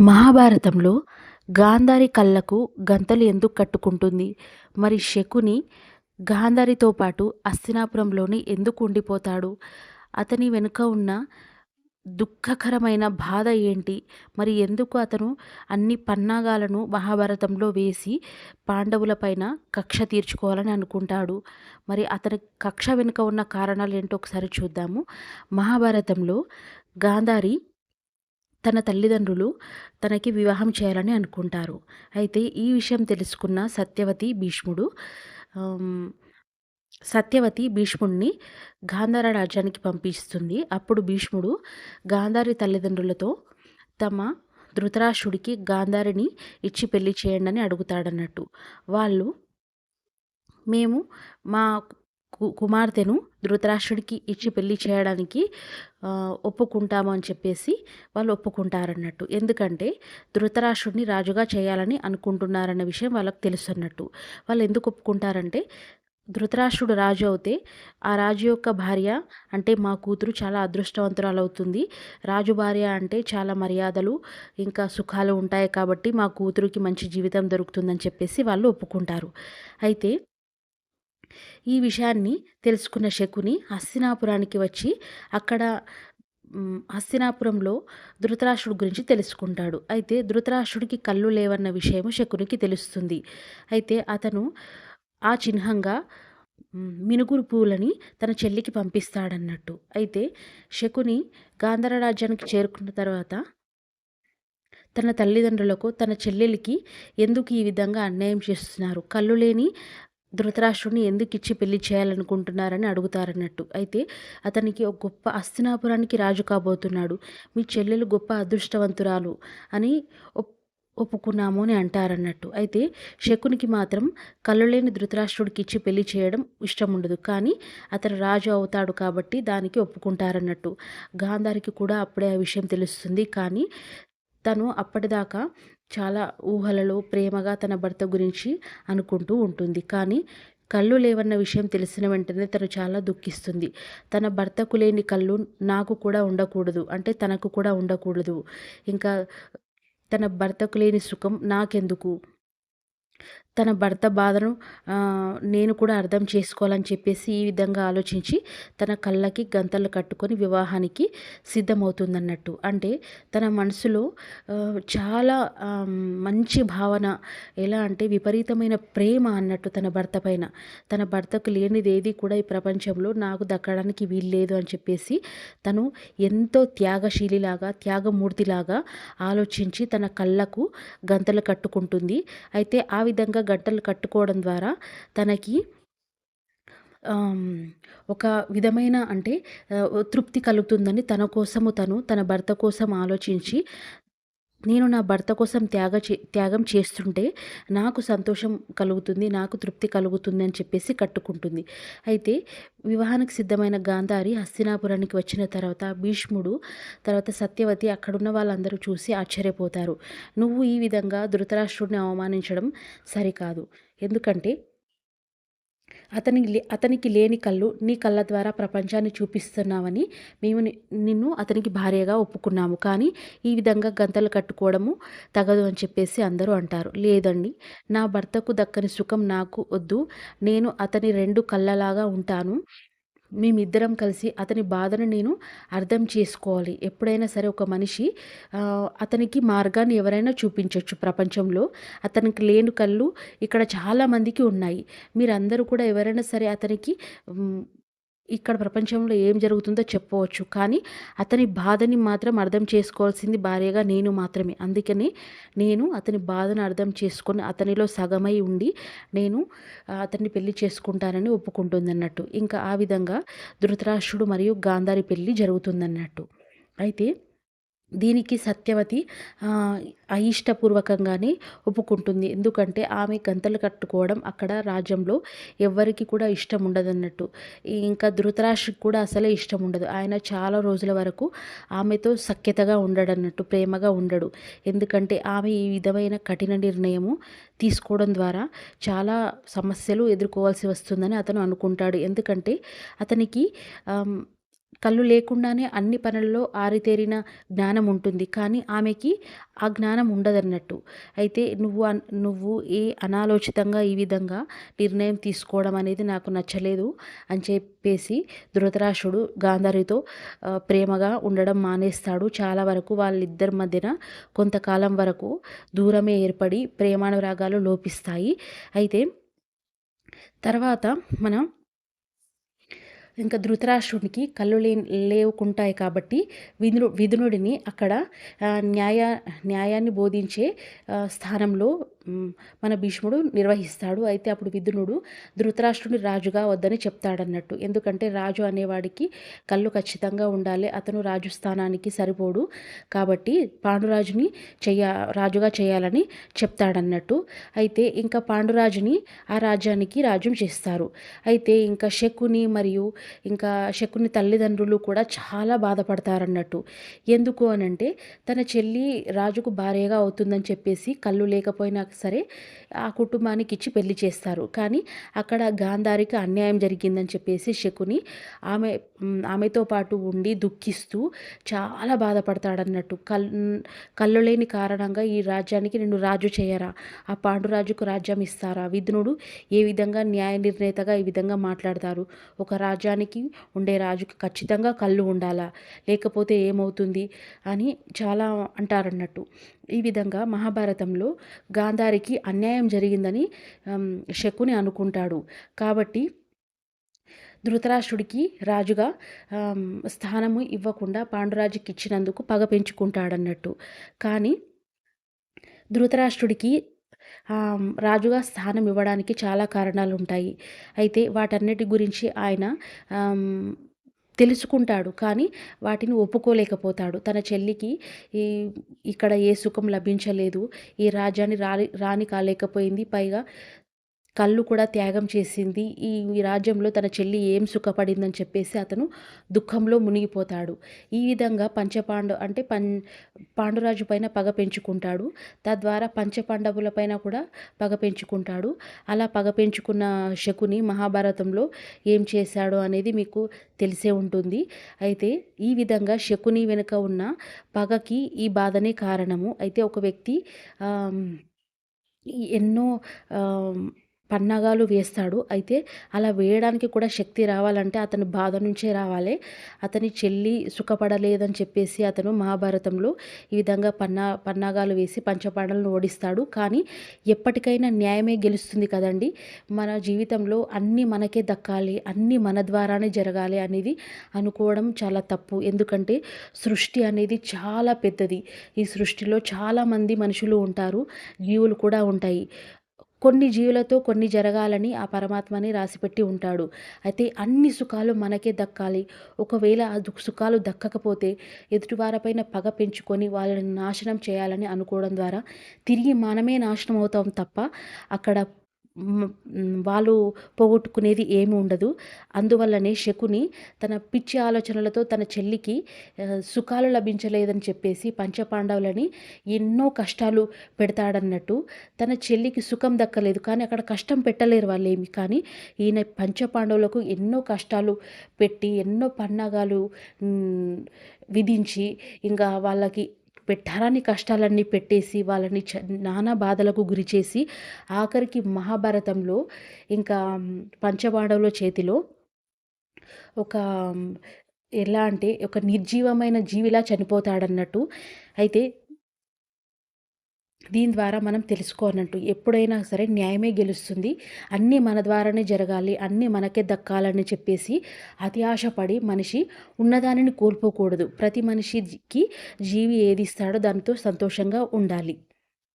మహాభారతంలో గాంధారి కళ్ళకు గంతలు ఎందుకు కట్టుకుంటుంది? మరి శకుని గాంధారితో పాటు హస్తినాపురంలోని ఎందుకు ఉండిపోతాడు? అతని వెనుక ఉన్న దుఃఖకరమైన బాధ ఏంటి? మరి ఎందుకు అతను అన్ని పన్నాగాలను మహాభారతంలో వేసి పాండవులపైన కక్ష తీర్చుకోవాలని అనుకుంటాడు? మరి అతని కక్ష వెనుక ఉన్న కారణాలు ఏంటో ఒకసారి చూద్దాము. మహాభారతంలో గాంధారి తన తల్లిదండ్రులు తనకి వివాహం చేయాలని అనుకుంటారు. అయితే ఈ విషయం తెలుసుకున్న సత్యవతి భీష్ముడు సత్యవతి భీష్ముడిని గాంధార రాజ్యానికి పంపిస్తుంది. అప్పుడు భీష్ముడు గాంధారి తల్లిదండ్రులతో తమ ధృతరాష్ట్రుడికి గాంధారిని ఇచ్చి పెళ్ళి చేయండి అని అడుగుతాడన్నట్టు. వాళ్ళు మేము మా కుమార్తెను ధృతరాష్ట్రుడికి ఇచ్చి పెళ్ళి చేయడానికి ఒప్పుకుంటాము అని చెప్పేసి వాళ్ళు ఒప్పుకుంటారన్నట్టు. ఎందుకంటే ధృతరాష్ట్రుడిని రాజుగా చేయాలని అనుకుంటున్నారన్న విషయం వాళ్ళకి తెలుస్తున్నట్టు. వాళ్ళు ఎందుకు ఒప్పుకుంటారంటే ధృతరాష్ట్రుడు రాజు అవుతే ఆ రాజు యొక్క భార్య అంటే మా కూతురు చాలా అదృష్టవంతురాలు అవుతుంది రాజు భార్య అంటే చాలా మర్యాదలు ఇంకా సుఖాలు ఉంటాయి కాబట్టి మా కూతురుకి మంచి జీవితం దొరుకుతుందని చెప్పేసి వాళ్ళు ఒప్పుకుంటారు. అయితే ఈ విషయాన్ని తెలుసుకున్న శకుని హస్తినాపురానికి వచ్చి అక్కడ హస్తినాపురంలో ధృతరాష్ట్రుడి గురించి తెలుసుకుంటాడు. అయితే ధృతరాష్ట్రుడికి కళ్ళు లేవన్న విషయం శకునికి తెలుస్తుంది. అయితే అతను ఆ చిహ్నంగా మినుగురు పూలని తన చెల్లికి పంపిస్తాడన్నట్టు. అయితే శకుని గాంధర రాజ్యానికి చేరుకున్న తర్వాత తన తల్లిదండ్రులకు తన చెల్లెలికి ఎందుకు ఈ విధంగా అన్యాయం చేస్తున్నారు? కళ్ళు లేని ధృతరాష్ట్రుడిని ఎందుకు ఇచ్చి పెళ్ళి చేయాలనుకుంటున్నారని అడుగుతారన్నట్టు. అయితే అతనికి ఒక గొప్ప అస్తినాపురానికి రాజు కాబోతున్నాడు. మీ చెల్లెలు గొప్ప అదృష్టవంతురాలు అని ఒప్పుకున్నాము అని అంటారన్నట్టు. అయితే శకునికి మాత్రం కళ్ళు లేని ధృతరాష్ట్రుడికి ఇచ్చి పెళ్ళి చేయడం ఇష్టం ఉండదు కానీ అతను రాజు అవుతాడు కాబట్టి దానికి ఒప్పుకుంటారన్నట్టు. గాంధారికి కూడా అప్పుడే ఆ విషయం తెలుస్తుంది. కానీ తను అప్పటిదాకా చాలా ఊహలలో ప్రేమగా తన భర్త గురించి అనుకుంటూ ఉంటుంది. కానీ కళ్ళు లేవన్న విషయం తెలిసిన వెంటనే తను చాలా దుఃఖిస్తుంది. తన భర్తకు లేని కళ్ళు నాకు కూడా ఉండకూడదు. అంటే తనకు కూడా ఉండకూడదు. ఇంకా తన భర్తకు లేని సుఖం నాకెందుకు? తన భర్త బాధను నేను కూడా అర్థం చేసుకోవాలని చెప్పేసి ఈ విధంగా ఆలోచించి తన కళ్ళకి గంతలు కట్టుకొని వివాహానికి సిద్ధమవుతుందన్నట్టు. అంటే తన మనసులో చాలా మంచి భావన ఎలా అంటే విపరీతమైన ప్రేమ అన్నట్టు తన భర్త పైన. తన భర్తకు లేనిది ఏది కూడా ఈ ప్రపంచంలో నాకు దక్కడానికి వీల్లేదు అని చెప్పేసి తను ఎంతో త్యాగశీలిలాగా త్యాగమూర్తిలాగా ఆలోచించి తన కళ్ళకు గంతలు కట్టుకుంటుంది. అయితే ఆ విధంగా గంటలు కట్టుకోవడం ద్వారా తనకి ఒక విధమైన అంటే తృప్తి కలుగుతుందని తన కోసము తను తన భర్త కోసం ఆలోచించి నేను నా భర్త కోసం త్యాగ చే త్యాగం చేస్తుంటే నాకు సంతోషం కలుగుతుంది నాకు తృప్తి కలుగుతుంది అని చెప్పేసి కట్టుకుంటుంది. అయితే వివాహానికి సిద్ధమైన గాంధారి హస్తినాపురానికి వచ్చిన తర్వాత భీష్ముడు తర్వాత సత్యవతి అక్కడున్న వాళ్ళందరూ చూసి ఆశ్చర్యపోతారు. నువ్వు ఈ విధంగా ధృతరాష్ట్రుడిని అవమానించడం సరికాదు. ఎందుకంటే అతనికి అతనికి లేని కళ్ళు నీ కళ్ళ ద్వారా ప్రపంచాన్ని చూపిస్తున్నావని మేము నిన్ను అతనికి భార్యగా ఒప్పుకున్నాము. కానీ ఈ విధంగా గంతలు కట్టుకోవడము తగదు అని చెప్పేసి అందరూ అంటారు. లేదండి నా భర్తకు దక్కని సుఖం నాకు వద్దు. నేను అతని రెండు కళ్ళలాగా ఉంటాను. మేమిద్దరం కలిసి అతని బాధను నేను అర్థం చేసుకోవాలి. ఎప్పుడైనా సరే ఒక మనిషి అతనికి మార్గాన్ని ఎవరైనా చూపించవచ్చు ప్రపంచంలో. అతనికి లేని కళ్ళు ఇక్కడ చాలామందికి ఉన్నాయి. మీరందరూ కూడా ఎవరైనా సరే అతనికి ఇక్కడ ప్రపంచంలో ఏం జరుగుతుందో చెప్పవచ్చు. కానీ అతని బాధని మాత్రం అర్థం చేసుకోవాల్సింది భార్యగా నేను మాత్రమే. అందుకని నేను అతని బాధను అర్థం చేసుకొని అతనిలో సగమై ఉండి నేను అతన్ని పెళ్ళి చేసుకుంటానని ఒప్పుకుంటుందన్నట్టు. ఇంకా ఆ విధంగా ధృతరాష్ట్రుడు మరియు గాంధారి పెళ్ళి జరుగుతుందన్నట్టు. అయితే దీనికి సత్యవతి అయిష్టపూర్వకంగానే ఒప్పుకుంటుంది. ఎందుకంటే ఆమె గంతలు కట్టుకోవడం అక్కడ రాజ్యంలో ఎవ్వరికి కూడా ఇష్టం ఉండదన్నట్టు ఇంకా ధృతరాష్ట్రికి కూడా అసలే ఇష్టం ఉండదు ఆయన చాలా రోజుల వరకు ఆమెతో సఖ్యతగా ఉండడన్నట్టు ప్రేమగా ఉండడు. ఎందుకంటే ఆమె ఈ విధమైన కఠిన నిర్ణయము తీసుకోవడం ద్వారా చాలా సమస్యలు ఎదుర్కోవాల్సి వస్తుందని అతను అనుకుంటాడు. ఎందుకంటే అతనికి కళ్ళు లేకుండానే అన్ని పనుల్లో ఆరితేరిన జ్ఞానం ఉంటుంది కానీ ఆమెకి ఆ జ్ఞానం ఉండదన్నట్టు. అయితే నువ్వు నువ్వు ఏ అనాలోచితంగా ఈ విధంగా నిర్ణయం తీసుకోవడం అనేది నాకు నచ్చలేదు అని చెప్పేసి ధృతరాష్ట్రుడు గాంధారితో ప్రేమగా ఉండడం మానేస్తాడు. చాలా వరకు వాళ్ళిద్దరి మధ్యన కొంతకాలం వరకు దూరమే ఏర్పడి ప్రేమానురాగాలు లోపిస్తాయి. అయితే తర్వాత మనం ఇంకా ధృతరాష్ట్రునికి కళ్ళు లే లేవుకుంటాయి కాబట్టి విధును విధునుడిని అక్కడ న్యాయ న్యాయాన్ని బోధించే స్థానంలో మన భీష్ముడు నిర్వహిస్తాడు. అయితే అప్పుడు విధునుడు ధృతరాష్ట్రుని రాజుగా వద్దని చెప్తాడన్నట్టు. ఎందుకంటే రాజు అనేవాడికి కళ్ళు ఖచ్చితంగా ఉండాలి. అతను రాజు స్థానానికి సరిపోడు. కాబట్టి పాండురాజుని చెయ్య రాజుగా చేయాలని చెప్తాడన్నట్టు. అయితే ఇంకా పాండురాజుని ఆ రాజ్యానికి రాజ్యం చేస్తారు. అయితే ఇంకా శకుని మరియు ఇంకా శకుని తల్లిదండ్రులు కూడా చాలా బాధపడతారన్నట్టు. ఎందుకు అనంటే తన చెల్లి రాజుకు భార్యగా అవుతుందని చెప్పేసి కళ్ళు లేకపోయినా సరే ఆ కుటుంబానికి ఇచ్చి పెళ్ళి చేస్తారు. కానీ అక్కడ గాంధారికి అన్యాయం జరిగిందని చెప్పేసి శకుని ఆమె ఆమెతో పాటు ఉండి దుఃఖిస్తూ చాలా బాధపడతాడన్నట్టు. కల్ కళ్ళు లేని కారణంగా ఈ రాజ్యానికి నిన్ను రాజు చేయరా? ఆ పాండురాజుకు రాజ్యం ఇస్తారా? విధునుడు ఏ విధంగా న్యాయ నిర్ణేతగా ఈ విధంగా మాట్లాడతారు? ఒక రాజ్యానికి ఉండే రాజుకి ఖచ్చితంగా కళ్ళు ఉండాలా? లేకపోతే ఏమవుతుంది? అని చాలా అంటారన్నట్టు. ఈ విధంగా మహాభారతంలో గాంధారికి అన్యాయం జరిగిందని శకుని అనుకుంటాడు. కాబట్టి ధృతరాష్ట్రుడికి రాజుగా స్థానము ఇవ్వకుండా పాండురాజుకి ఇచ్చినందుకు పగ పెంచుకుంటాడన్నట్టు. కానీ ధృతరాష్ట్రుడికి రాజుగా స్థానం ఇవ్వడానికి చాలా కారణాలు ఉంటాయి అయితే వాటన్నిటి గురించి ఆయన తెలుసుకుంటాడు. కానీ వాటిని ఒప్పుకోలేకపోతాడు. తన చెల్లికి ఈ ఇక్కడ ఏ సుఖం లభించలేదు. ఈ రాజ్యాన్ని రాని రాని కాలేకపోయింది. పైగా కళ్ళు కూడా త్యాగం చేసింది. ఈ రాజ్యంలో తన చెల్లి ఏం సుఖపడిందని చెప్పేసి అతను దుఃఖంలో మునిగిపోతాడు. ఈ విధంగా పంచపాండు అంటే పం పాండురాజు పైన పగ పెంచుకుంటాడు. తద్వారా పంచపాండవుల పైన కూడా పగ పెంచుకుంటాడు. అలా పగ పెంచుకున్న శకుని మహాభారతంలో ఏం చేశాడో అనేది మీకు తెలిసే ఉంటుంది. అయితే ఈ విధంగా శకుని వెనుక ఉన్న పగకి ఈ బాధనే కారణము. అయితే ఒక వ్యక్తి ఎన్నో పన్నాగాలు వేస్తాడు. అయితే అలా వేయడానికి కూడా శక్తి రావాలంటే అతని బాధ నుంచే రావాలి. అతని చెల్లి సుఖపడలేదని చెప్పేసి అతను మహాభారతంలో ఈ విధంగా పన్నా పన్నాగాలు వేసి పంచపాండలను ఓడిస్తాడు. కానీ ఎప్పటికైనా న్యాయమే గెలుస్తుంది కదండి. మన జీవితంలో అన్నీ మనకే దక్కాలి అన్నీ మన ద్వారానే జరగాలి అనేది అనుకోవడం చాలా తప్పు. ఎందుకంటే సృష్టి అనేది చాలా పెద్దది. ఈ సృష్టిలో చాలామంది మనుషులు ఉంటారు. జీవులు కూడా ఉంటాయి. కొన్ని జీవులతో కొన్ని జరగాలని ఆ పరమాత్మని రాసిపెట్టి ఉంటాడు. అయితే అన్ని సుఖాలు మనకే దక్కాలి. ఒకవేళ ఆ సుఖాలు దక్కకపోతే ఎదుటివారిపైన పగ పెంచుకొని వాళ్ళని నాశనం చేయాలని అనుకోవడం ద్వారా తిరిగి మనమే నాశనం అవుతాం తప్ప అక్కడ వాళ్ళు పోగొట్టుకునేది ఏమి ఉండదు. అందువల్లనే శకుని తన పిచ్చి ఆలోచనలతో తన చెల్లికి సుఖాలు లభించలేదని చెప్పేసి పంచపాండవులని ఎన్నో కష్టాలు పెడతాడన్నట్టు తన చెల్లికి సుఖం దక్కలేదు. కానీ అక్కడ కష్టం పెట్టలేరు వాళ్ళేమి. కానీ ఈయన పంచపాండవులకు ఎన్నో కష్టాలు పెట్టి ఎన్నో పన్నాగాలు విధించి ఇంకా వాళ్ళకి పెట్టారాని కష్టాలన్నీ పెట్టేసి వాళ్ళని చ నానా బాధలకు గురి చేసి ఆఖరికి మహాభారతంలో ఇంకా పంచపాండవుల చేతిలో ఒక ఎలా అంటే ఒక నిర్జీవమైన జీవిలా చనిపోతాడన్నట్టు. అయితే దీని ద్వారా మనం తెలుసుకోనట్టు. ఎప్పుడైనా సరే న్యాయమే గెలుస్తుంది. అన్నీ మన ద్వారానే జరగాలి. అన్నీ మనకే దక్కాలని చెప్పేసి అతి ఆశపడి మనిషి ఉన్నదానిని కోల్పోకూడదు. ప్రతి మనిషికి జీవి ఏది ఇస్తాడో దానితో సంతోషంగా ఉండాలి.